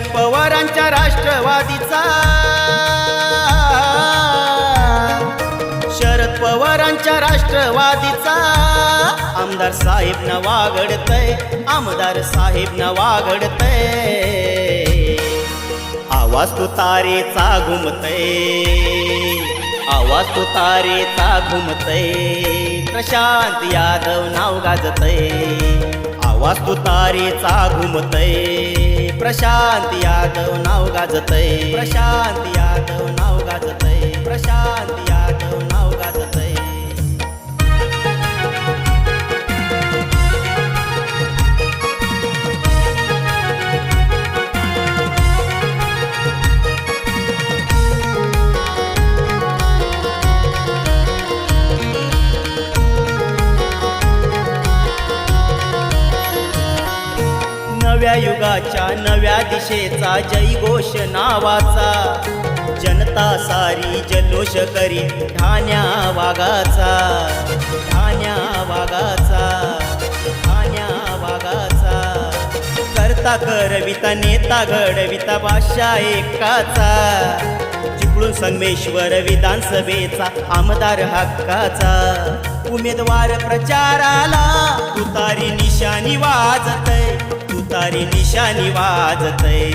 शरद पवारांच्या राष्ट्रवादीचा. शरद पवारांच्या राष्ट्रवादीचा. आमदार साहेब न वागडतय आमदार साहेब न वागडतय. आवाज तो तारेचा घुमतय आवाज तो तारेचा घुमतय. प्रशांत यादव नाव गाजतय आवाज तो तारेचा घुमतय. प्रशांत यादव नाव गाजतय. प्रशांत यादव नाव गाजतय. प्रशांत यादव नव्या युगाच्या नव्या दिशेचा जयघोष नावाचा. जनता सारी जल्लोष करी ठाण्या वागाचा ठाण्या वागाचा ठाण्या वागाचा करता करविता नेता घडविता भाषा एकाचा. चिपळूण संगमेश्वर विधानसभेचा आमदार हक्काचा. उमेदवार प्रचाराला तुतारी निशाणी वाजतय. तुतारी निशानी वाजतय.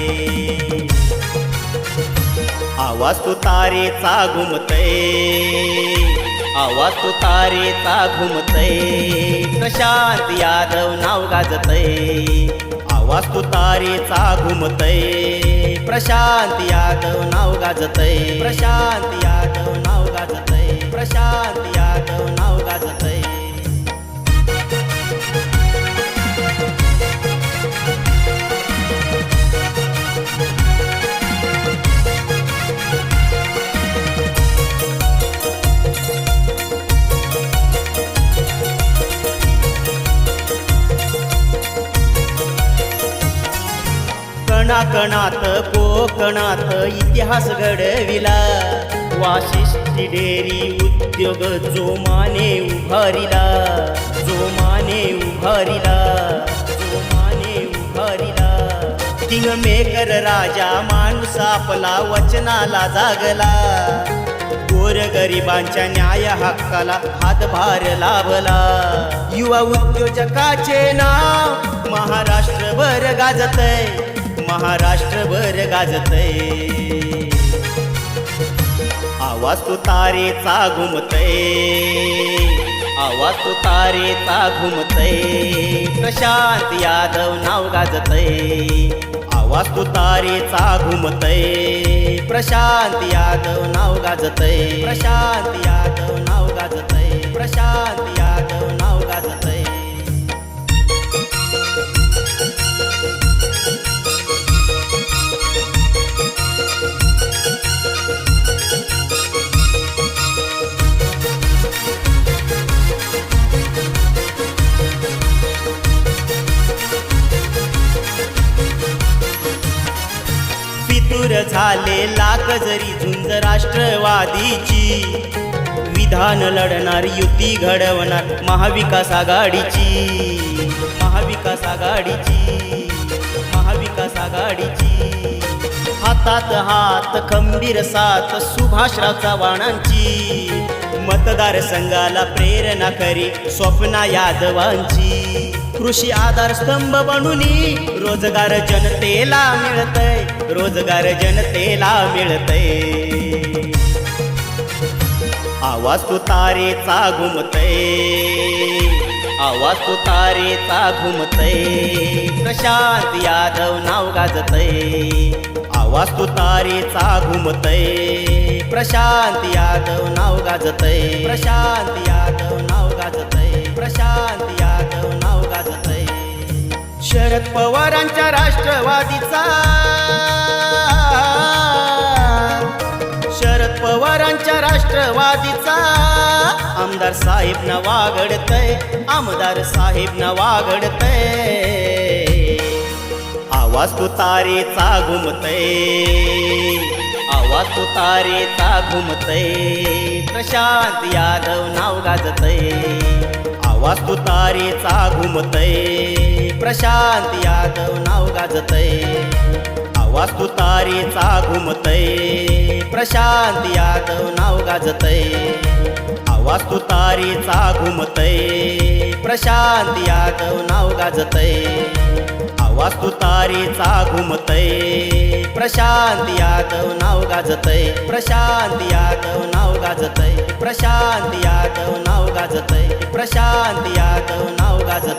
आवाज तो तारेचा घुमतय. आवाज तो तारेचा घुमतय. प्रशांत यादव नाव गाजतय. आवाज तो तारेचा घुमतय. प्रशांत यादव नाव गाजतय. प्रशांत यादव नाव गाजतय. प्रशांत यादव नाव गाजतय. कणाकणात कोकणात इतिहास घडविला. वाशिष्ठी डेरी उद्योग जोमाने उभारिला. जोमाने उभारिला. जोमाने उभारिला. किंग मेकर राजा माणूस आपला वचनाला जागला. गोर गरिबांच्या न्याय हक्काला हातभार लाभला. युवा उद्योजकाचे नाव महाराष्ट्रभर गाजतय. महाराष्ट्रभर गाजतय. आवाज तो तारेचा घुमतय. आवाज तो तारेचा घुमतय. प्रशांत यादव नाव गाजतय. आवाज तो तारेचा घुमतय. प्रशांत यादव नाव गाजतय. प्रशांत यादव नाव गाजतय. प्रशांत यादव फितूर झाले लाख जरी झुंज राष्ट्रवादीची. विधान लढणार युती घडवणार महाविकास आघाडीची. महाविकास आघाडीची. महाविकास आघाडीची. हातात हात खंबीर साथ सुभाषराव चव्हाणांची. मतदार संघाला प्रेरणा करी स्वप्ना यादवांची. कृषी आधार स्तंभ बनून रोजगार जनतेला मिळतय रोजगार जनतेला मिळतय. आवाज तो तारेचा घुमतय आवाज तो तारेचा घुमतय. प्रशांत यादव नाव गाजतय आवाज तारीचा घुमतय प्रशांत यादव नाव गाजतय. प्रशांत यादव नाव गाजतय. प्रशांत यादव नाव गाजतय. शरद पवारांच्या राष्ट्रवादीचा. शरद पवारांच्या राष्ट्रवादीचा. आमदार साहेब न वागडतय आमदार साहेब न वागडतय आवाज तो तारेचा घुमतय. आवाज तो तारेचा घुमतय. प्रशांत यादव नाव गाजतय. आवाज तो तारेचा घुमतय. प्रशांत यादव नाव गाजतय. आवाज तारेचा घुमतय. प्रशांत यादव नाव गाजतय. आवाज तारेचा घुमतय. प्रशांत यादव नाव गाजतय. वास्तु तारीचा घुमतय प्रशांत यादव नाव गाजतय. प्रशांत यादव नाव गाजतय. प्रशांत यादव नाव गाजतय. प्रशांत यादव नाव गाजत